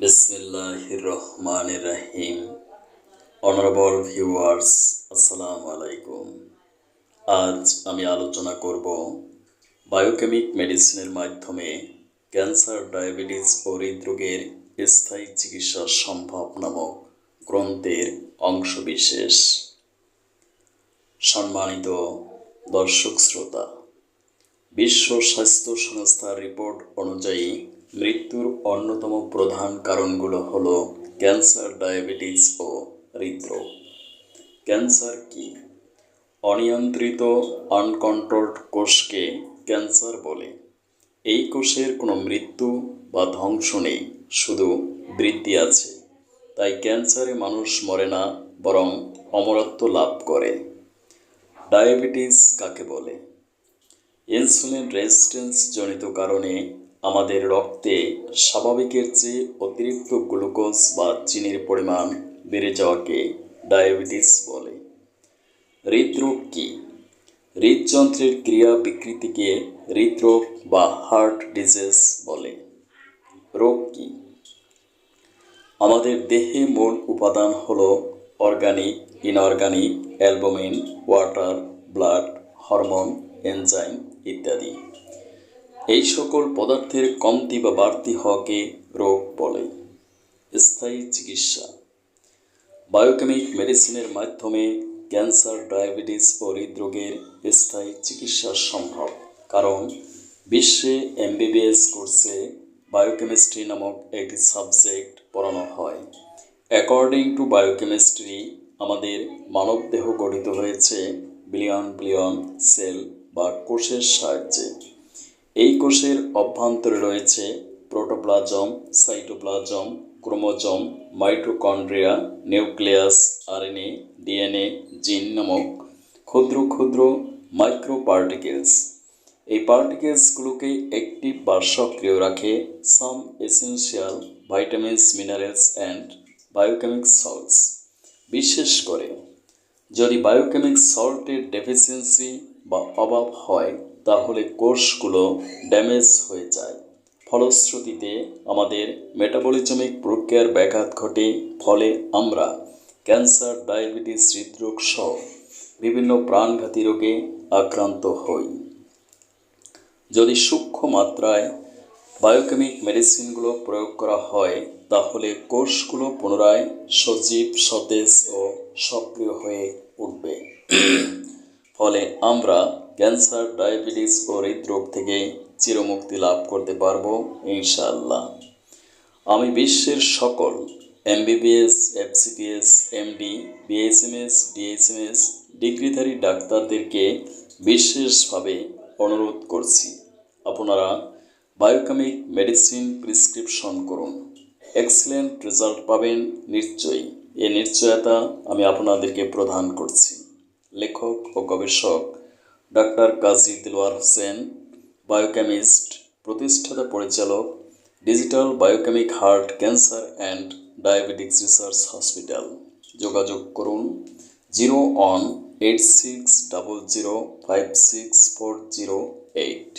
বিসমিল্লাহির রহমানির রহিম honourable viewers আসসালামু আলাইকুম। আজ আমি আলোচনা করব বায়োকেমিক মেডিসিনের মাধ্যমে ক্যান্সার ডায়াবেটিস ও হৃদরোগের স্থায়ী চিকিৎসা সম্ভব নামক গ্রন্থের অংশবিশেষ। সম্মানিত দর্শক শ্রোতা, বিশ্ব স্বাস্থ্য সংস্থার রিপোর্ট অনুযায়ী মৃত্যুর অন্যতম প্রধান কারণগুলো হল ক্যান্সার, ডায়াবেটিস ও হৃদরোগ। ক্যান্সার কি? অনিয়ন্ত্রিত, আনকন্ট্রোলড কোষকে ক্যান্সার বলে। এই কোষের কোনো মৃত্যু বা ধ্বংস নেই, শুধু বৃদ্ধি আছে। তাই ক্যান্সারে মানুষ মরে না, বরং অমরত্ব লাভ করে। ডায়াবেটিস কাকে বলে? ইনসুলিন রেজিস্ট্যান্স জনিত কারণে আমাদের রক্তে স্বাভাবিকের চেয়ে অতিরিক্ত গ্লুকোজ বা চিনির পরিমাণ বেড়ে যাওয়াকে ডায়াবেটিস বলে। হৃদরোগ কী? হৃদযন্ত্রের ক্রিয়া বিকৃতিকে হৃদরোগ বা হার্ট ডিজিজ বলে। রোগ কী? আমাদের দেহে মূল উপাদান হলো organic, inorganic, albumin, water, blood, hormone, enzyme ইত্যাদি। এই সকল পদার্থের কমতি বা বাড়তি হওয়াকে রোগ বলে। স্থায়ী চিকিৎসা। বায়োকেমিক মেডিসিনের মাধ্যমে ক্যান্সার, ডায়াবেটিস ও হৃদরোগের স্থায়ী চিকিৎসা সম্ভব। কারণ বিশ্বে এমবিবিএস কোর্সে বায়োকেমিস্ট্রি নামক একটি সাবজেক্ট পড়ানো হয়। অ্যাকর্ডিং টু বায়োকেমিস্ট্রি আমাদের মানবদেহ গঠিত হয়েছে বিলিয়ন বিলিয়ন সেল বা কোষের সাহায্যে। এই কোষের অভ্যন্তরে রয়েছে protoplasm, cytoplasm, chromosome, mitochondria, nucleus, RNA, DNA, gene নামক ক্ষুদ্র ক্ষুদ্র মাইক্রো পার্টিকেলস এই পার্টিকেলসগুলোকে অ্যাক্টিভ বা সক্রিয় রাখে some essential vitamins, minerals and biochemic salts. বিশেষ করে, যদি বায়োকেমিক সল্টের ডেফিসিয়েন্সি বা অভাব হয় তাহলে কোষগুলো ড্যামেজ হয়ে যায়। ফলশ্রুতিতে আমাদের মেটাবলিজমিক প্রক্রিয়ার ব্যাঘাত ঘটে ফলে আমরা ক্যান্সার, ডায়াবেটিস হৃদরোগ সহ বিভিন্ন প্রাণঘাতী রোগে আক্রান্ত হই। যদি সূক্ষ্ম মাত্রায় বায়োকেমিক মেডিসিনগুলো প্রয়োগ করা হয়, তাহলে কোষগুলো পুনরায় সজীব, সতেজ ও সক্রিয় হয়ে উঠবে। ফলে আমরা ক্যান্সার, ডায়াবেটিস ও হৃদরোগ থেকে চিরমুক্তি লাভ করতে পারব, ইনশাআল্লাহ। আমি বিশ্বের সকল MBBS, FCPS, MD, BSMS, DSMS, ডিগ্রিধারী ডাক্তারদেরকে বিশেষভাবে অনুরোধ করছি, আপনারা বায়োকেমিক মেডিসিন প্রিসক্রিপশন করুন। এক্সেলেন্ট রেজাল্ট পাবেন নিশ্চয়ই। এ নিশ্চয়তা আমি আপনাদেরকে প্রদান করছি। লেখক ও গবেষক ডাক্তার কাজী দিলওয়ার হোসেন বায়োকেমিস্ট প্রতিষ্ঠাতা পরিচালক digital biochemic heart cancer and diabetics research hospital যোগাযোগ করুন zero one eight six double zero five six four zero eight